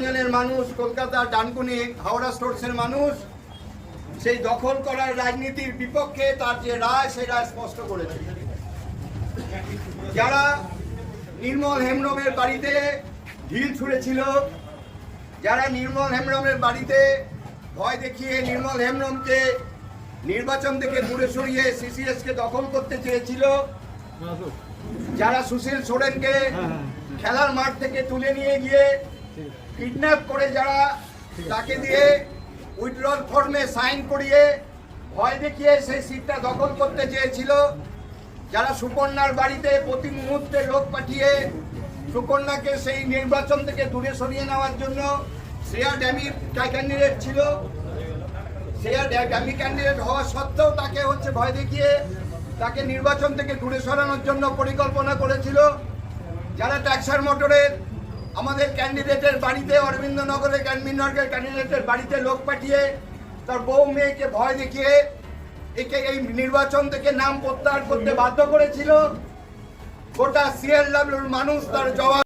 ইউনিয়নের মানুষ কলকাতা ডানকুনি হাওড়া স্টোরসের মানুষ সেই দখল করার রাজনীতির বিপক্ষে তার যে রায় সেই রায় স্পষ্ট করেছে। যারা নির্মল হেমব্রমের বাড়িতে ঢিল ছুঁড়েছিল যারা নির্মল হেমব্রমের বাড়িতে ভয় দেখিয়ে নির্মল হেমব্রমকে নির্বাচন থেকে দূরে সরিয়ে সিসিএস কে দখল করতে চেয়েছিল যারা সুশীল সোরেনকে খেলার মাঠ থেকে তুলে নিয়ে গিয়ে কিডন্যাপ করে যারা তাকে দিয়ে উইথড্রল ফর্মে সাইন করিয়ে ভয় দেখিয়ে সেই সিটটা দখল করতে চেয়েছিল। যারা সুকন্যার বাড়িতে প্রতি মুহূর্তে লোক পাঠিয়ে সুকন্যাকে সেই নির্বাচন থেকে দূরে সরিয়ে নেওয়ার জন্য শ্রেয়া ড্যামি ক্যান্ডিডেট ছিল। শ্রেয়া ড্যামি ক্যান্ডিডেট হওয়া সত্ত্বেও তাকে হচ্ছে ভয় দেখিয়ে তাকে নির্বাচন থেকে দূরে সরানোর জন্য পরিকল্পনা করেছিল। যারা ট্যাক্সার মোটরের আমাদের ক্যান্ডিডেটের বাড়িতে, অরবিন্দনগরের ক্যান্ডিনগরের ক্যান্ডিডেটের বাড়িতে লোক পাঠিয়ে তার বউ মেয়েকে ভয় দেখিয়ে একে এই নির্বাচন থেকে নাম প্রত্যাহার করতে বাধ্য করেছিল। গোটা সিএল মানুষ তার জবাব